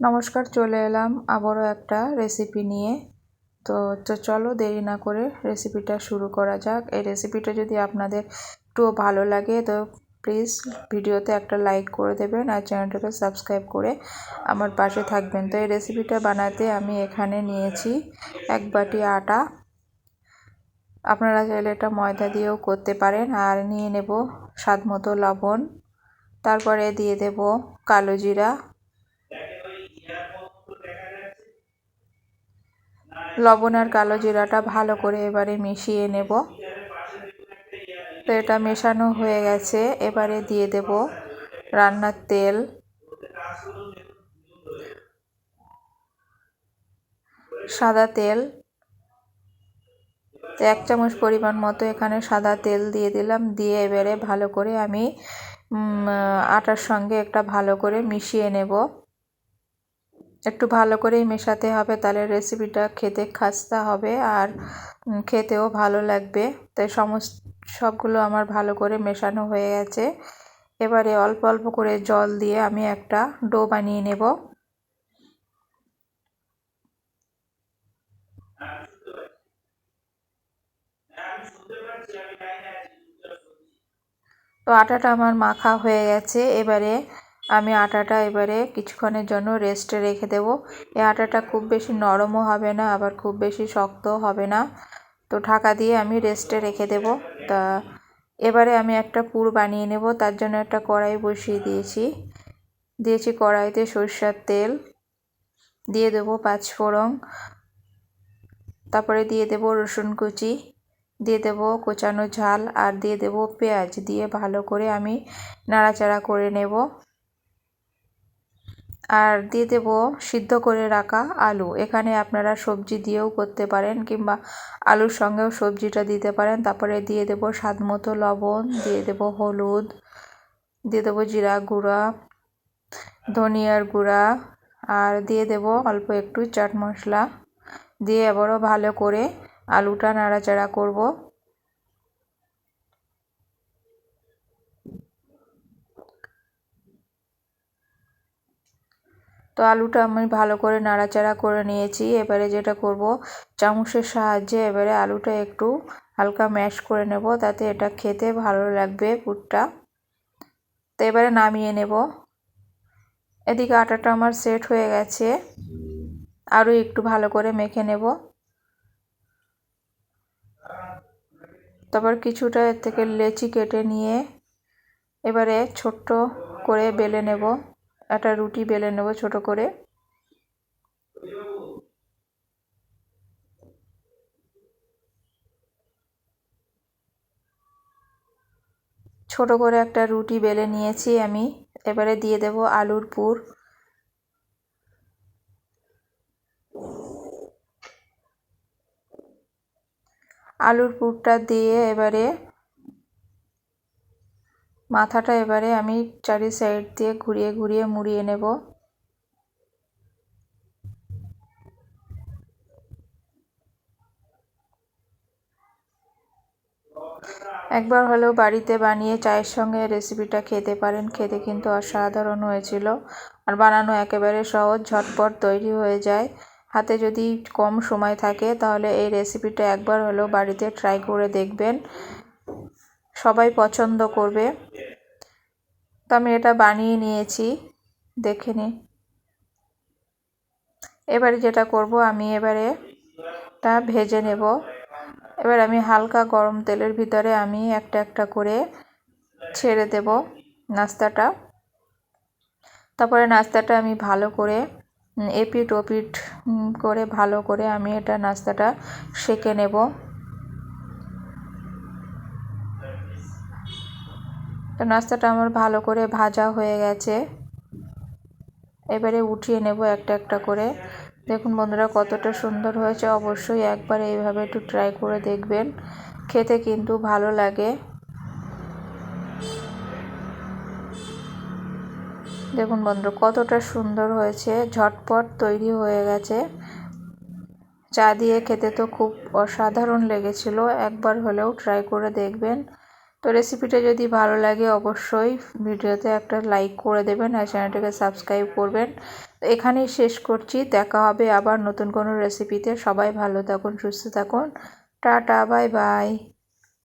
নমস্কার, চলে এলাম আবারও একটা রেসিপি নিয়ে। তো তো চলো দেরি না করে রেসিপিটা শুরু করা যাক। এই রেসিপিটা যদি আপনাদের একটু ভালো লাগে, তো প্লিজ ভিডিওতে একটা লাইক করে দেবেন আর চ্যানেলটাকে সাবস্ক্রাইব করে আমার পাশে থাকবেন। তো এই রেসিপিটা বানাতে আমি এখানে নিয়েছি এক বাটি আটা। আপনারা চাইলে এটা ময়দা দিয়েও করতে পারেন। আর নিয়ে নেব স্বাদ মতো লবণ। তারপরে দিয়ে দেব কালো জিরা। লবণ আর কালো জিরাটা ভালো করে এবারে মিশিয়ে নেব। তো এটা মেশানো হয়ে গেছে। এবারে দিয়ে দেব রান্নার তেল। সাদা তেল। তো এক চামচ পরিমাণ মতো এখানে সাদা তেল দিয়ে দিলাম। দিয়ে এবারে ভালো করে আমি আটার সঙ্গে একটা ভালো করে মিশিয়ে নেব। একটু ভালো করেই মেশাতে হবে, তাহলে রেসিপিটা খেতে খাস্তা হবে আর খেতেও ভালো লাগবে। তাই সমস্ত, সবগুলো আমার ভালো করে মেশানো হয়ে গেছে। এবারে অল্প অল্প করে জল দিয়ে আমি একটা ডো বানিয়ে নেব। তো আটাটা আমার মাখা হয়ে গেছে। এবারে আমি আটাটা এবারে কিছুক্ষণের জন্য রেস্টে রেখে দেব। এই আটাটা খুব বেশি নরমও হবে না, আবার খুব বেশি শক্তও হবে না। তো ঢাকা দিয়ে আমি রেস্টে রেখে দেব। তা এবারে আমি একটা পুর বানিয়ে নেব, তার জন্য একটা কড়াই বসিয়ে দিয়েছি। দিয়েছি কড়াইতে সরষার তেল, দিয়ে দেবো পাঁচফোড়ন তারপরে দিয়ে দেব রসুন কুচি, দিয়ে দেব কোচানো ঝাল, আর দিয়ে দেব পেঁয়াজ, দিয়ে ভালো করে আমি নাড়াচাড়া করে নেব। আর দিয়ে দেব সিদ্ধ করে রাখা আলু। এখানে আপনারা সবজি দিয়েও করতে পারেন কিংবা আলুর সঙ্গেও সবজিটা দিতে পারেন। তারপরে দিয়ে দেব স্বাদ মতো লবণ, দিয়ে দেব হলুদ, দিয়ে দেবো জিরা গুঁড়া, ধনিয়ার গুঁড়া, আর দিয়ে দেব অল্প একটু চাট মশলা। দিয়ে আবারও ভালো করে আলুটা নাড়াচাড়া করব। তো আলুটা আমি ভালো করে নাড়াচাড়া করে নিয়েছি। এবারে যেটা করব, চামচের সাহায্যে এবারে আলুটা একটু হালকা ম্যাশ করে নেব তাতে এটা খেতে ভালো লাগবে পুরটা। তো এবারে নামিয়ে নেব। এদিকে আটাটা আমার সেট হয়ে গেছে। আরও একটু ভালো করে মেখে নেব। তারপর কিছুটা এর থেকে লেচি কেটে নিয়ে এবারে ছোট্ট করে বেলে নেব। একটা রুটি বেলে নেব ছোট করে। ছোট করে একটা রুটি বেলে নিয়েছি আমি। এবারে দিয়ে দেব আলুর পুর। আলুর পুরটা দিয়ে এবারে মাথাটা এবারে আমি চারি সাইড দিয়ে ঘুরিয়ে ঘুরিয়ে মুড়িয়ে নেব। একবার হলেও বাড়িতে বানিয়ে চায়ের সঙ্গে রেসিপিটা খেতে পারেন। খেতে কিন্তু অসাধারণ হয়েছিল। আর বানানো একেবারে সহজ, ঝটপট তৈরি হয়ে যায়। হাতে যদি কম সময় থাকে তাহলে এই রেসিপিটা একবার হলেও বাড়িতে ট্রাই করে দেখবেন। সবাই পছন্দ করবে। তো আমি এটা বানিয়ে নিয়েছি, দেখে নিন এবারে যেটা করব, আমি এবারে তা ভেজে নেব। এবার আমি হালকা গরম তেলের ভিতরে আমি একটা একটা করে ছেড়ে দেব নাস্তাটা। তারপরে নাস্তাটা আমি ভালো করে এপিট ওপিট করে ভালো করে আমি এটা নাস্তাটা সেঁকে নেব। তো নাস্তাটা আমার ভালো করে ভাজা হয়ে গেছে। এবারে উঠিয়ে নেব একটা একটা করে। দেখুন বন্ধুরা কতটা সুন্দর হয়েছে। অবশ্যই একবার এইভাবে একটু ট্রাই করে দেখবেন। খেতে কিন্তু ভালো লাগে। দেখুন বন্ধু কতটা সুন্দর হয়েছে। ঝটপট তৈরি হয়ে গেছে। চা দিয়ে খেতে তো খুব অসাধারণ লেগেছিল। একবার হলেও ট্রাই করে দেখবেন। তো রেসিপিটা যদি ভালো লাগে অবশ্যই ভিডিওতে একটা লাইক করে দেবেন আর চ্যানেলটাকে সাবস্ক্রাইব করবেন। তো এখানেই শেষ করছি, দেখা হবে আবার নতুন কোনো রেসিপিতে সবাই ভালো থাকুন, সুস্থ থাকুন। Tata bye bye